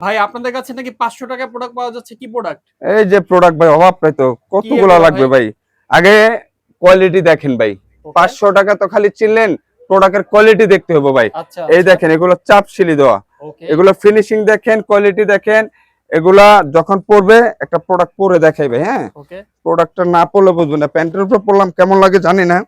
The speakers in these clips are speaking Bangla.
ভাই আপনাদের কাছে নাকি পাঁচশো টাকা প্রোডাক্ট পাওয়া যাচ্ছে? কি প্রোডাক্ট এই যে প্রোডাক্ট ভাই অভাব নাই তো। কতগুলা লাগবে ভাই? আগে কোয়ালিটি দেখেন ভাই। পাঁচশো টাকা তো খালি চিনলেন প্রোডাক্টের কোয়ালিটি দেখতে হবে ভাই। আচ্ছা এই দেখেন এগুলো চাপ সিলি দেওয়া। এগুলো ফিনিশিং দেখেন কোয়ালিটি দেখেন এগুলা যখন পরবে একটা প্রোডাক্ট পরে দেখাইবে হ্যাঁ? প্রোডাক্টটা না পরলে বুঝবে না। প্যান্টের উপর পরলাম কেমন লাগে জানি না।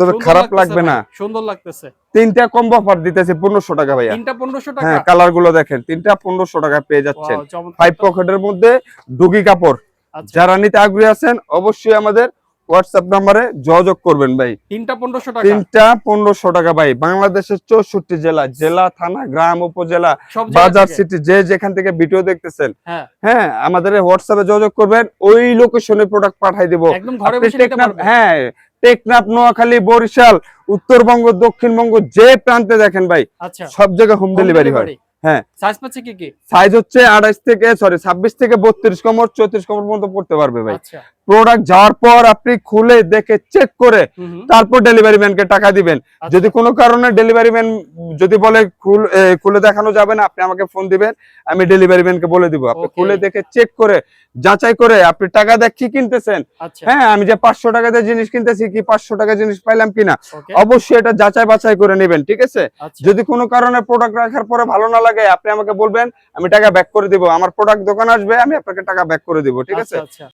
তবে খারাপ লাগবে না। সুন্দর লাগতেছে। তিনটা কম্বো অফার দিতেছে পনেরোশো টাকা ভাইয়া। তিনটা পনেরোশো টাকা? হ্যাঁ কালারগুলো দেখেন তিনটা পনেরোশো টাকা পেয়ে যাচ্ছেন। ফাইভ। পকেটের মধ্যে ডুগি কাপড় আচ্ছা, যারা নিতে আগ্রহী আছেন অবশ্যই আমাদের হোয়াটসঅ্যাপ নাম্বারে যোগাযোগ করবেন ভাই। তিনটা পনেরোশো টাকা? তিনটা পনেরোশো টাকা ভাই। বাংলাদেশের চৌষট্টি জেলা জেলা থানা গ্রাম উপজেলা বাজার সিটি যে যেখান থেকে ভিডিও দেখতেছেন। হ্যাঁ। হ্যাঁ আমাদের হোয়াটসঅ্যাপে যোগাযোগ করবেন ওই লোকেশনে প্রোডাক্ট পাঠাই দিব। হ্যাঁ টেকনাফ নোয়াখালী বরিশাল উত্তরবঙ্গ দক্ষিণবঙ্গ যে প্রান্তে দেখেন ভাই আচ্ছা। সব জায়গায় হোম ডেলিভারি হয়। হ্যাঁ। সাইজ পাচ্ছে কি কি? সাইজ হচ্ছে আড়াইশ থেকে সরি ছাব্বিশ থেকে বত্রিশ কমর চৌত্রিশ কমর পর্যন্ত পড়তে পারবে ভাই। আচ্ছা। প্রোডাক্ট যাওয়ার পর আপনি খুলে দেখে চেক করে তারপর ডেলিভারি ম্যানকে টাকা দিবেন। আচ্ছা, যদি কোনো কারণে ডেলিভারি ম্যান যদি বলে খুলে দেখানো যাবে না আপনি আমাকে ফোন দিবেন আমি ডেলিভারি ম্যানকে বলে দিব। আপনি খুলে দেখে চেক করে যাচাই করে আপনি টাকা দেখ কি কিনতেছেন? আচ্ছা। হ্যাঁ আমি যে পাঁচশো টাকা দিয়ে জিনিস কিনতেছি কি পাঁচশো টাকা জিনিস পাইলাম কিনা? অবশ্যই এটা যাচাই বাছাই করে নেবেন ঠিক আছে? আচ্ছা। যদি কোনো কারণে প্রোডাক্ট রাখার পরে ভালো না লাগে আপনি আমাকে বলবেন আমি টাকা ব্যাক করে দিব। আমার প্রোডাক্ট দোকান আসবে আমি আপনাকে টাকা ব্যাক করে দিব ঠিক আছে? আচ্ছা আচ্ছা।